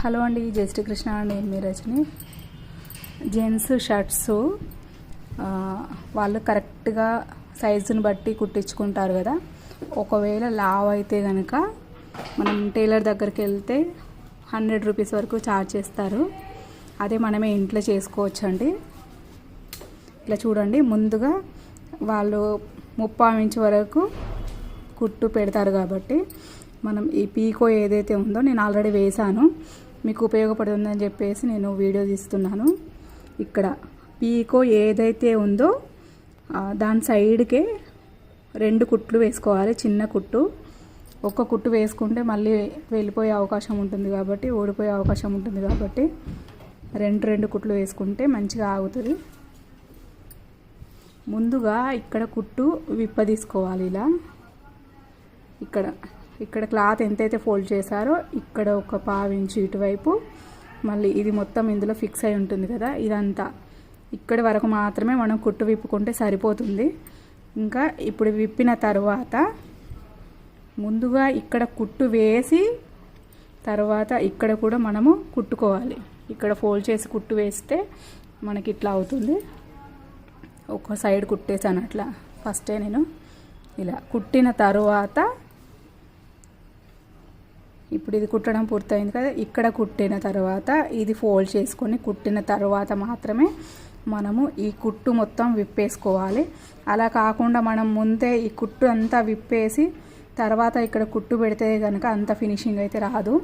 Hello అండి జై శ్రీకృష్ణ అండి మీ రజని. జెంట్స్ షర్ట్స్ వాళ్ళు కరెక్ట్గా సైజుని బట్టి కుట్టించుకుంటారు కదా. ఒకవేళ లావ్ అయితే కనుక మనం టైలర్ దగ్గరికి వెళ్తే హండ్రెడ్ రూపీస్ వరకు ఛార్జ్ చేస్తారు. అదే మనమే ఇంట్లో చేసుకోవచ్చు అండి ఇట్లా చూడండి ముందుగా వాళ్ళు ముప్పై ఇంచు వరకు కుట్టు పెడతారు కాబట్టి మనం ఈ పీకో ఏదైతే ఉందో నేను ఆల్రెడీ వేశాను. మీకు ఉపయోగపడుతుందని చెప్పేసి నేను వీడియో తీస్తున్నాను. ఇక్కడ పీకో ఏదైతే ఉందో దాని సైడ్కే రెండు కుట్లు వేసుకోవాలి చిన్న కుట్టు. ఒక్క కుట్టు వేసుకుంటే మళ్ళీ వెళ్ళిపోయే అవకాశం ఉంటుంది కాబట్టి ఓడిపోయే అవకాశం ఉంటుంది కాబట్టి రెండు రెండు కుట్లు వేసుకుంటే మంచిగా ఆగుతుంది. ముందుగా ఇక్కడ కుట్టు విప్ప తీసుకోవాలి ఇలా. ఇక్కడ ఇక్కడ క్లాత్ ఎంతైతే ఫోల్డ్ చేశారో ఇక్కడ ఒక పావించి ఇటువైపు. మళ్ళీ ఇది మొత్తం ఇందులో ఫిక్స్ అయి ఉంటుంది కదా ఇదంతా. ఇక్కడి వరకు మాత్రమే మనం కుట్టు విప్పుకుంటే సరిపోతుంది. ఇంకా ఇప్పుడు విప్పిన తర్వాత ముందుగా ఇక్కడ కుట్టు వేసి తర్వాత ఇక్కడ కూడా మనము కుట్టుకోవాలి. ఇక్కడ ఫోల్డ్ చేసి కుట్టు వేస్తే మనకి ఇట్లా అవుతుంది. ఒక సైడ్ కుట్టేసాను అట్లా. ఫస్టే నేను ఇలా కుట్టిన తరువాత ఇప్పుడు ఇది కుట్టడం పూర్తయింది కదా ఇక్కడ కుట్టిన తర్వాత ఇది ఫోల్డ్ చేసుకొని కుట్టిన తర్వాత మాత్రమే మనము ఈ కుట్టు మొత్తం విప్పేసుకోవాలి. అలా కాకుండా మనం ముందే ఈ కుట్టు అంతా విప్పేసి తర్వాత ఇక్కడ కుట్టు పెడితే కనుక అంత ఫినిషింగ్ అయితే రాదు.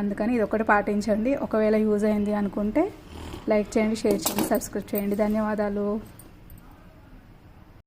అందుకని ఇది ఒకటి పాటించండి. ఒకవేళ యూజ్ అయింది అనుకుంటే లైక్ చేయండి షేర్ చేయండి సబ్స్క్రైబ్ చేయండి. ధన్యవాదాలు.